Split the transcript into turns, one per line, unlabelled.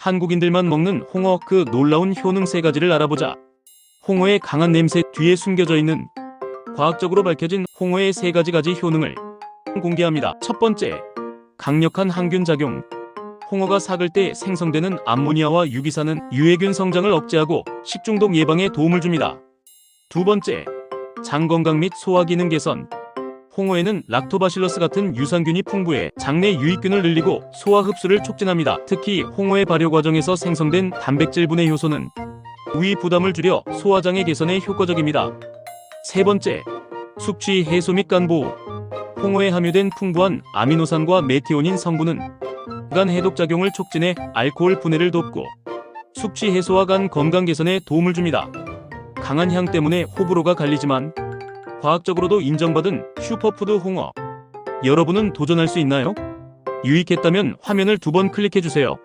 한국인들만 먹는 홍어 그 놀라운 효능 세 가지를 알아보자. 홍어의 강한 냄새 뒤에 숨겨져 있는 과학적으로 밝혀진 홍어의 세 가지 가지 효능을 공개합니다. 첫 번째, 강력한 항균 작용. 홍어가 삭을 때 생성되는 암모니아와 유기산은 유해균 성장을 억제하고 식중독 예방에 도움을 줍니다. 두 번째, 장 건강 및 소화 기능 개선. 홍어에는 락토바실러스 같은 유산균이 풍부해 장내 유익균을 늘리고 소화 흡수를 촉진합니다. 특히 홍어의 발효 과정에서 생성된 단백질 분해 효소는 위 부담을 줄여 소화장애 개선에 효과적입니다. 세 번째, 숙취 해소 및 간 보호. 홍어에 함유된 풍부한 아미노산과 메티오닌 성분은 간 해독 작용을 촉진해 알코올 분해를 돕고 숙취 해소와 간 건강 개선에 도움을 줍니다. 강한 향 때문에 호불호가 갈리지만 과학적으로도 인정받은 슈퍼푸드 홍어. 여러분은 도전할 수 있나요? 유익했다면 화면을 두 번 클릭해 주세요.